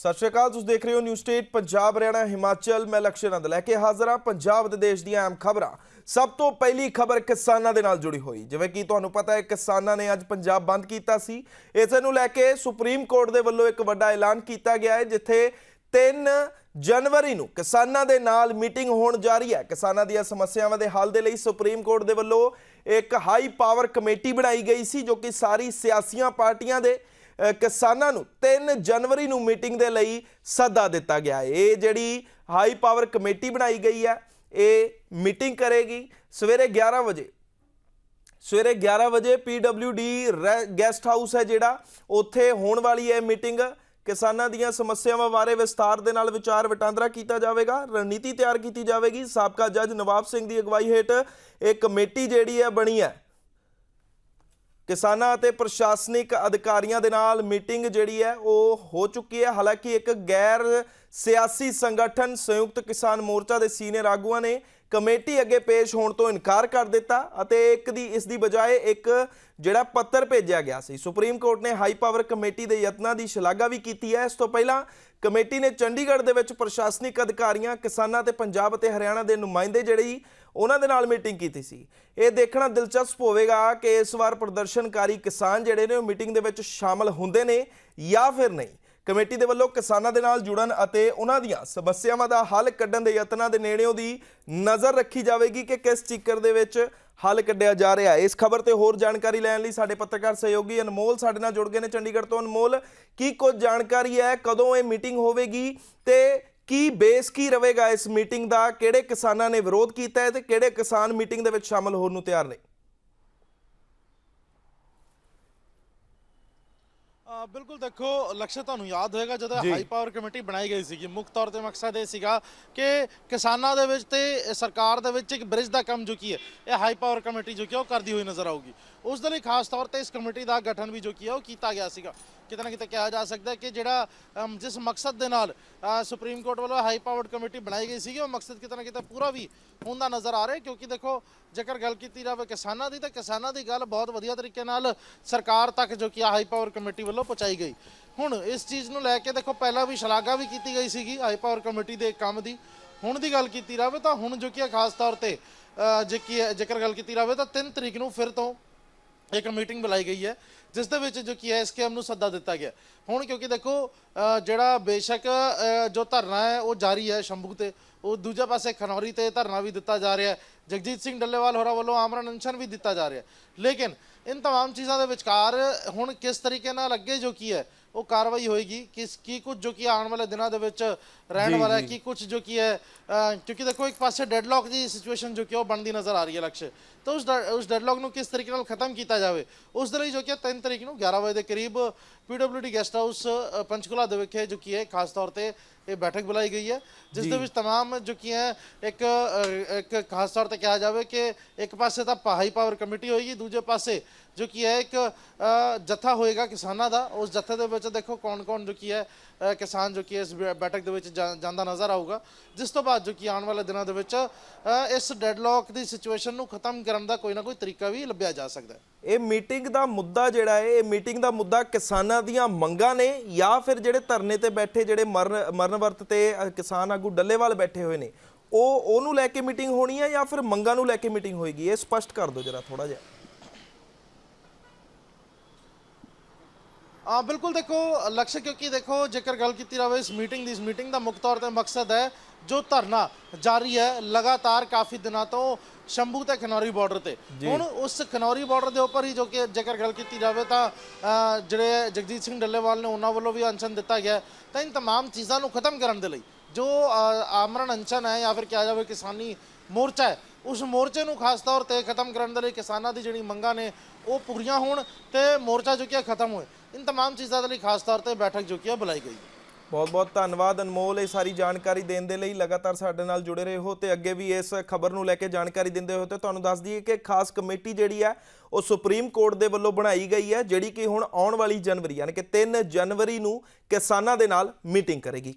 ਸਤਿ ਸ਼੍ਰੀ ਅਕਾਲ, ਤੁਸੀਂ ਦੇਖ ਰਹੇ ਹੋ ਨਿਊ ਸਟੇਟ ਪੰਜਾਬ, ਹਰਿਆਣਾ, ਹਿਮਾਚਲ। ਮੈਂ ਲਕਸ਼ਨੰਦ ਲੈ ਕੇ ਹਾਜ਼ਰ ਹਾਂ। ਪੰਜਾਬ ਦੇ ਦੇਸ਼ ਦੀਆਂ ਅਹਿਮ ਖਬਰਾਂ। ਸਭ ਤੋਂ ਪਹਿਲੀ ਖਬਰ ਕਿਸਾਨਾਂ ਦੇ ਨਾਲ ਜੁੜੀ ਹੋਈ। ਜਿਵੇਂ ਕਿ ਤੁਹਾਨੂੰ ਪਤਾ ਹੈ, ਕਿਸਾਨਾਂ ਨੇ ਅੱਜ ਪੰਜਾਬ ਬੰਦ ਕੀਤਾ ਸੀ। ਇਸੇ ਨੂੰ ਲੈ ਕੇ ਸੁਪਰੀਮ ਕੋਰਟ ਦੇ ਵੱਲੋਂ ਇੱਕ ਵੱਡਾ ਐਲਾਨ ਕੀਤਾ ਗਿਆ ਹੈ, ਜਿੱਥੇ 3 ਜਨਵਰੀ ਨੂੰ ਕਿਸਾਨਾਂ ਦੇ ਨਾਲ ਮੀਟਿੰਗ ਹੋਣ ਜਾ ਰਹੀ ਹੈ। ਕਿਸਾਨਾਂ ਦੀਆਂ ਸਮੱਸਿਆਵਾਂ ਦੇ ਹੱਲ ਦੇ ਲਈ ਸੁਪਰੀਮ ਕੋਰਟ ਦੇ ਵੱਲੋਂ ਇੱਕ ਹਾਈ ਪਾਵਰ ਕਮੇਟੀ ਬਣਾਈ ਗਈ ਸੀ, ਜੋ ਕਿ ਸਾਰੀ ਸਿਆਸੀਆਂ ਪਾਰਟੀਆਂ ਦੇ ਕਿਸਾਨਾਂ ਨੂੰ 3 ਜਨਵਰੀ ਨੂੰ ਮੀਟਿੰਗ ਦੇ ਲਈ ਸੱਦਾ ਦਿੱਤਾ ਗਿਆ। ਹੈ ਇਹ ਜਿਹੜੀ ਹਾਈ ਪਾਵਰ ਕਮੇਟੀ ਬਣਾਈ ਗਈ ਹੈ, ਇਹ ਮੀਟਿੰਗ ਕਰੇਗੀ ਸਵੇਰੇ 11 ਵਜੇ। ਸਵੇਰੇ 11 ਵਜੇ PWD ਗੈਸਟ ਹਾਊਸ ਹੈ ਜਿਹੜਾ, ਉੱਥੇ ਹੋਣ ਵਾਲੀ ਹੈ ਮੀਟਿੰਗ। ਕਿਸਾਨਾਂ ਦੀਆਂ ਸਮੱਸਿਆਵਾਂ ਬਾਰੇ ਵਿਸਥਾਰ ਦੇ ਨਾਲ ਵਿਚਾਰ ਵਟਾਂਦਰਾ ਕੀਤਾ ਜਾਵੇਗਾ, ਰਣਨੀਤੀ ਤਿਆਰ ਕੀਤੀ ਜਾਵੇਗੀ। ਸਾਬਕਾ ਜੱਜ ਨਵਾਬ ਸਿੰਘ ਦੀ ਅਗਵਾਈ ਹੇਠ ਇਹ ਕਮੇਟੀ ਜਿਹੜੀ ਹੈ ਬਣੀ ਹੈ। ਕਿਸਾਨਾਂ ਅਤੇ ਪ੍ਰਸ਼ਾਸਨਿਕ ਅਧਿਕਾਰੀਆਂ ਦੇ ਨਾਲ ਮੀਟਿੰਗ ਜਿਹੜੀ ਹੈ ਉਹ ਹੋ ਚੁੱਕੀ ਹੈ। ਹਾਲਾਂਕਿ ਇੱਕ ਗੈਰ ਸਿਆਸੀ ਸੰਗਠਨ ਸੰਯੁਕਤ ਕਿਸਾਨ ਮੋਰਚਾ ਦੇ ਸੀਨੀਅਰ ਆਗੂਆਂ ਨੇ ਕਮੇਟੀ ਅੱਗੇ ਪੇਸ਼ ਹੋਣ ਤੋਂ ਇਨਕਾਰ ਕਰ ਦਿੱਤਾ ਅਤੇ ਇੱਕ ਦੀ, ਇਸ ਦੀ ਬਜਾਏ ਇੱਕ ਜਿਹੜਾ ਪੱਤਰ ਭੇਜਿਆ ਗਿਆ ਸੀ। ਸੁਪਰੀਮ ਕੋਰਟ ਨੇ ਹਾਈ ਪਾਵਰ ਕਮੇਟੀ ਦੇ ਯਤਨਾਂ ਦੀ ਸ਼ਲਾਘਾ ਵੀ ਕੀਤੀ ਹੈ। ਇਸ ਤੋਂ ਪਹਿਲਾਂ ਕਮੇਟੀ ਨੇ ਚੰਡੀਗੜ੍ਹ ਦੇ ਵਿੱਚ ਪ੍ਰਸ਼ਾਸਨਿਕ ਅਧਿਕਾਰੀਆਂ, ਕਿਸਾਨਾਂ ਤੇ ਪੰਜਾਬ ਅਤੇ ਹਰਿਆਣਾ ਦੇ ਨੁਮਾਇੰਦੇ ਜਿਹੜੀ ਉਹਨਾਂ ਦੇ ਨਾਲ ਮੀਟਿੰਗ ਕੀਤੀ ਸੀ। ਇਹ ਦੇਖਣਾ ਦਿਲਚਸਪ ਹੋਵੇਗਾ ਕਿ ਇਸ ਵਾਰ ਪ੍ਰਦਰਸ਼ਨਕਾਰੀ ਕਿਸਾਨ ਜਿਹੜੇ ਨੇ ਉਹ ਮੀਟਿੰਗ ਦੇ ਵਿੱਚ ਸ਼ਾਮਲ ਹੁੰਦੇ ਨੇ ਜਾਂ ਫਿਰ ਨਹੀਂ। ਕਮੇਟੀ ਦੇ ਵੱਲੋਂ ਕਿਸਾਨਾਂ ਦੇ ਨਾਲ ਜੁੜਨ ਅਤੇ ਉਹਨਾਂ ਦੀਆਂ ਸਮੱਸਿਆਵਾਂ ਦਾ ਹੱਲ ਕੱਢਣ ਦੇ ਯਤਨਾਂ ਦੇ ਨੇੜਿਓਂ ਦੀ ਨਜ਼ਰ ਰੱਖੀ ਜਾਵੇਗੀ ਕਿ ਕਿਸ ਚੀਕਰ ਦੇ ਵਿੱਚ ਹੱਲ ਕੱਢਿਆ ਜਾ ਰਿਹਾ ਹੈ। ਇਸ ਖਬਰ ਤੇ ਹੋਰ ਜਾਣਕਾਰੀ ਲੈਣ ਲਈ ਸਾਡੇ ਪੱਤਰਕਾਰ ਸਹਿਯੋਗੀ ਅਨਮੋਲ ਸਾਡੇ ਨਾਲ ਜੁੜ ਗਏ ਨੇ ਚੰਡੀਗੜ੍ਹ ਤੋਂ। ਅਨਮੋਲ, ਕੀ ਕੁਝ ਜਾਣਕਾਰੀ ਹੈ? ਕਦੋਂ ਇਹ ਮੀਟਿੰਗ ਹੋਵੇਗੀ? ਤੇ ਕੀ ਬੇਸ ਕੀ ਰਹੇਗਾ ਇਸ ਮੀਟਿੰਗ ਦਾ? ਕਿਹੜੇ ਕਿਸਾਨਾਂ ਨੇ ਵਿਰੋਧ ਕੀਤਾ ਹੈ ਤੇ ਕਿਹੜੇ ਕਿਸਾਨ ਮੀਟਿੰਗ ਦੇ ਵਿੱਚ ਸ਼ਾਮਲ ਹੋਣ ਨੂੰ ਤਿਆਰ ਨੇ? ਬਿਲਕੁਲ ਦੇਖੋ ਲਕਸ਼ਯ ਤੁਹਾਨੂੰ ਯਾਦ ਹੋਏਗਾ ਜਦੋਂ। ਹਾਈ ਪਾਵਰ ਕਮੇਟੀ ਬਣਾਈ ਗਈ ਸੀਗੀ। ਮੁੱਖ ਤੌਰ ਤੇ ਮਕਸਦ ਇਹ ਸੀਗਾ ਕਿ ਕਿਸਾਨਾਂ ਦੇ ਵਿੱਚ ਤੇ ਸਰਕਾਰ ਦੇ ਵਿੱਚ ਇੱਕ ਬ੍ਰਿਜ ਦਾ ਕੰਮ ਜੋ ਕੀ ਹੈ ਇਹ ਹਾਈ ਪਾਵਰ ਕਮੇਟੀ ਜੋ ਕੀ ਉਹ ਕਰਦੀ ਹੋਈ ਨਜ਼ਰ ਆਊਗੀ। ਉਸ ਦੇ ਲਈ ਖਾਸ ਤੌਰ ਤੇ ਇਸ ਕਮੇਟੀ ਦਾ ਗਠਨ ਵੀ ਜੋ ਕੀ ਹੈ ਉਹ ਕੀਤਾ ਗਿਆ ਸੀਗਾ। ਕਿਤੇ ਨਾ ਕਿਤੇ ਕਿਹਾ ਜਾ ਸਕਦਾ ਕਿ ਜਿਹੜਾ ਜਿਸ ਮਕਸਦ ਦੇ ਨਾਲ ਸੁਪਰੀਮ ਕੋਰਟ ਵੱਲੋਂ ਹਾਈ ਪਾਵਰਡ ਕਮੇਟੀ ਬਣਾਈ ਗਈ ਸੀਗੀ ਉਹ ਮਕਸਦ ਕਿਤੇ ਨਾ ਕਿਤੇ ਪੂਰਾ ਵੀ ਹੁੰਦਾ ਨਜ਼ਰ ਆ ਰਿਹਾ ਕਿਉਂਕਿ ਦੇਖੋ ਜੇਕਰ ਗੱਲ ਕੀਤੀ ਜਾਵੇ ਕਿਸਾਨਾਂ ਦੀ ਤਾਂ ਕਿਸਾਨਾਂ ਦੀ ਗੱਲ ਬਹੁਤ ਵਧੀਆ ਤਰੀਕੇ ਨਾਲ ਸਰਕਾਰ ਤੱਕ ਜੋ ਕਿ ਹਾਈ ਪਾਵਰ ਕਮੇਟੀ ਵੱਲੋਂ ਪਹੁੰਚਾਈ ਗਈ। ਹੁਣ ਇਸ ਚੀਜ਼ ਨੂੰ ਲੈ ਕੇ ਦੇਖੋ ਪਹਿਲਾਂ ਵੀ ਸ਼ਲਾਘਾ ਵੀ ਕੀਤੀ ਗਈ ਸੀਗੀ ਹਾਈ ਪਾਵਰ ਕਮੇਟੀ ਦੇ ਕੰਮ ਦੀ। ਹੁਣ ਦੀ ਗੱਲ ਕੀਤੀ ਜਾਵੇ ਤਾਂ ਹੁਣ ਜੋ ਕਿ ਹੈ ਖਾਸ ਤੌਰ ਤੇ ਅ, ਜੇ ਜੇਕਰ ਗੱਲ ਕੀਤੀ ਜਾਵੇ ਤਾਂ 3 ਤਰੀਕ ਨੂੰ ਫਿਰ ਤੋਂ ਇੱਕ ਮੀਟਿੰਗ ਬੁਲਾਈ ਗਈ ਹੈ ਜਿਸ ਦੇ ਵਿੱਚ ਜੋ ਕੀ ਹੈ ਐਸਕੇਐਮ ਨੂੰ ਸੱਦਾ ਦਿੱਤਾ ਗਿਆ ਹੁਣ ਕਿਉਂਕਿ ਦੇਖੋ ਅ, ਜਿਹੜਾ ਬੇਸ਼ੱਕ ਅ, ਜੋ ਧਰਨਾ ਹੈ ਉਹ ਜਾਰੀ ਹੈ ਸ਼ੰਭੂ ਤੇ ਉਹ ਦੂਜੇ ਪਾਸੇ ਖਨੌਰੀ ਤੇ ਧਰਨਾ ਵੀ ਦਿੱਤਾ ਜਾ ਰਿਹਾ ਹੈ ਜਗਜੀਤ ਸਿੰਘ ਡੱਲੇਵਾਲ ਹੋਰਾਂ ਵੱਲੋਂ ਆਮਰਨ ਅਨਸ਼ਨ ਵੀ ਦਿੱਤਾ ਜਾ ਰਿਹਾ ਹੈ ਲੇਕਿਨ ਇਨ तमाम ਚੀਜ਼ਾਂ ਦੇ ਵਿਚਕਾਰ ਹੁਣ ਕਿਸ ਤਰੀਕੇ ਨਾਲ ਅੱਗੇ ਜੋ ਕੀ ਹੈ ਉਹ ਕਾਰਵਾਈ ਹੋਏਗੀ ਕਿਸ ਕੀ ਕੁਝ ਜੋ ਕੀ ਆਉਣ ਵਾਲੇ ਦਿਨਾਂ ਦੇ ਵਿੱਚ ਰਹਿਣ ਵਾਲਾ ਹੈ ਕੀ ਕੁਝ ਜੋ ਕੀ ਹੈ ਕਿਉਂਕਿ ਦੇਖੋ ਇੱਕ ਪਾਸੇ ਡੈਡਲੌਕ ਦੀ ਸਿਚੁਏਸ਼ਨ ਜੋ ਕਿ ਉਹ ਬਣਦੀ ਨਜ਼ਰ ਆ ਰਹੀ ਹੈ ਲਕਸ਼। ਤਾਂ ਉਸ ਉਸ ਡੈਡਲੌਕ ਨੂੰ ਕਿਸ ਤਰੀਕੇ ਨਾਲ ਖਤਮ ਕੀਤਾ ਜਾਵੇ? ਉਸ ਦੇ ਲਈ ਜੋ ਕਿ 3 ਤਰੀਕ ਨੂੰ 11 ਵਜੇ ਦੇ ਕਰੀਬ ਪੀਡਬਲਯੂਡੀ ਗੈਸਟ ਹਾਊਸ ਪੰਚਕੂਲਾ ਦੇ ਵਿਖੇ ਜੋ ਕੀ ਹੈ ਖਾਸ ਤੌਰ ਤੇ ਇਹ ਬੈਠਕ ਬੁਲਾਈ ਗਈ ਹੈ ਜਿਸ ਦੇ ਵਿੱਚ तमाम ਜੋ ਕੀ ਹੈ ਇੱਕ ਅ, ਇੱਕ ਖਾਸ ਤੌਰ ਤੇ ਕਿਹਾ ਜਾਵੇ ਕਿ ਇੱਕ ਪਾਸੇ ਤਾਂ ਹਾਈ ਪਾਵਰ ਕਮੇਟੀ ਹੋਏਗੀ ਦੂਜੇ ਪਾਸੇ ਜੋ ਕੀ ਹੈ ਇੱਕ ਅ, ਜੱਥਾ ਹੋਏਗਾ ਕਿਸਾਨਾਂ ਦਾ ਉਸ ਜੱਥੇ ਦੇ ਵਿੱਚ ਦੇਖੋ ਕੌਣ-ਕੌਣ ਜੋ ਕੀ ਹੈ ਅ, ਕਿਸਾਨ ਜੋ ਕੀ ਹੈ ਇਸ ਬੈ- ਬੈਠਕ ਦੇ ਵਿੱਚ ਜਾ- ਜਾਂਦਾ ਨਜ਼ਰ ਆਊਗਾ ਜਿਸ ਤੋਂ ਬਾਅਦ ਜੋ ਕੀ ਆਉਣ ਵਾਲੇ ਦਿਨਾਂ ਦੇ ਵਿੱਚ ਅ, ਇਸ ਡੈਡਲੌਕ ਦੀ ਸਿਚੁਏਸ਼ਨ ਨੂੰ ਖਤਮ ਕਰਨ ਦਾ ਕੋਈ ਨਾ ਕੋਈ ਤਰੀਕਾ ਵੀ ਲੱਭਿਆ ਜਾ ਸਕਦਾ ਹੈ ਇਹ ਮੀਟਿੰਗ ਦਾ ਮੁੱਦਾ ਜਿਹੜਾ ਹੈ ਇਹ ਮੀਟਿੰਗ ਦਾ ਮੁੱਦਾ ਕਿਸਾਨਾਂ ਦੀਆਂ ਮੰਗਾਂ ਨੇ ਜਾਂ ਫਿਰ ਜਿਹੜੇ ਧਰਨੇ ਤੇ ਬੈਠੇ ਜਿਹੜੇ ਮਰਨ ਮਰਨ ਤੇ ਕਿਸਾਨ ਆਗੂ ਡੱਲੇਵਾਲ ਬੈਠੇ ਹੋਏ ਨੇ। ਉਹ, ਉਹਨੂੰ ਲੈ ਕੇ ਮੀਟਿੰਗ ਹੋਣੀ ਹੈ ਜਾਂ ਫਿਰ ਮੰਗਾਂ ਨੂੰ ਲੈ ਕੇ ਮੀਟਿੰਗ ਹੋਏਗੀ? ਇਹ ਸਪਸ਼ਟ ਕਰ ਦਿਓ ਜਰਾ ਥੋੜਾ ਜਿਹਾ। ਆ ਬਿਲਕੁਲ ਦੇਖੋ, ਲਕਸ਼ ਕਿਉਂਕਿ ਦੇਖੋ, ਜੇਕਰ ਗੱਲ ਕੀਤੀ ਜਾਵੇ ਇਸ ਮੀਟਿੰਗ ਦੀ, ਇਸ ਮੀਟਿੰਗ ਦਾ ਮੁੱਖ ਤੌਰ ਤੇ ਮਕਸਦ ਹੈ ਜੋ ਧਰਨਾ ਜਾਰੀ ਹੈ ਲਗਾਤਾਰ ਕਾਫੀ ਦਿਨਾਂ ਤੋਂ ਸ਼ੰਭੂ ਤੇ ਖਨੌਰੀ ਬਾਰਡਰ ਤੇ ਹੁਣ ਉਸ ਖਨੌਰੀ ਬਾਰਡਰ ਦੇ ਉੱਪਰ ਹੀ ਜੋ ਕਿ ਜੇਕਰ ਗੱਲ ਕੀਤੀ ਜਾਵੇ ਤਾਂ ਅ, ਜਿਹੜੇ ਜਗਜੀਤ ਸਿੰਘ ਡੱਲੇਵਾਲ ਨੇ ਉਹਨਾਂ ਵੱਲੋਂ ਵੀ ਅਨਸ਼ਨ ਦਿੱਤਾ ਗਿਆ ਹੈ। ਤਾਂ ਇਨ तमाम ਚੀਜ਼ਾਂ ਨੂੰ ਖਤਮ ਕਰਨ ਦੇ ਲਈ ਜੋ ਅ, ਆਮਰਨ ਅਨਸ਼ਨ ਹੈ ਜਾਂ ਫਿਰ ਕਿਹਾ ਜਾਵੇ ਕਿਸਾਨੀ ਮੋਰਚਾ ਹੈ ਉਸ ਮੋਰਚੇ ਨੂੰ ਖਾਸ ਤੌਰ ਤੇ ਖਤਮ ਕਰਨ ਦੇ ਲਈ ਕਿਸਾਨਾਂ ਦੀ ਜਿਹੜੀ ਮੰਗਾਂ ਨੇ ਉਹ ਪੂਰੀਆਂ ਹੋਣ ਤੇ ਮੋਰਚਾ ਜੋ ਕਿ ਹੈ ਖਤਮ ਹੋਏ ਇਨ तमाम ਚੀਜ਼ਾਂ ਦੇ ਲਈ ਖਾਸ ਤੌਰ ਤੇ ਬੈਠਕ ਜੋ ਕਿ ਹੈ ਬੁਲਾਈ ਗਈ ਬਹੁਤ ਬਹੁਤ ਧੰਨਵਾਦ ਅਨਮੋਲ ਇਹ ਸਾਰੀ ਜਾਣਕਾਰੀ ਦੇਣ ਦੇ ਲਈ। ਲਗਾਤਾਰ ਸਾਡੇ ਨਾਲ ਜੁੜੇ ਰਹੇ ਹੋ ਤੇ ਅੱਗੇ ਵੀ ਇਸ ਖਬਰ ਨੂੰ ਲੈ ਕੇ ਜਾਣਕਾਰੀ ਦਿੰਦੇ ਹੋ ਤੇ ਤੁਹਾਨੂੰ ਦੱਸ ਦਈਏ ਕਿ ਖਾਸ ਕਮੇਟੀ ਜਿਹੜੀ ਹੈ, ਉਹ ਸੁਪਰੀਮ ਕੋਰਟ ਦੇ ਵੱਲੋਂ ਬਣਾਈ ਗਈ ਹੈ, ਜਿਹੜੀ ਕਿ ਹੁਣ ਆਉਣ ਵਾਲੀ ਜਨਵਰੀ, ਯਾਨੀ ਕਿ 3 ਜਨਵਰੀ ਨੂੰ ਕਿਸਾਨਾਂ ਦੇ ਨਾਲ ਮੀਟਿੰਗ ਕਰੇਗੀ।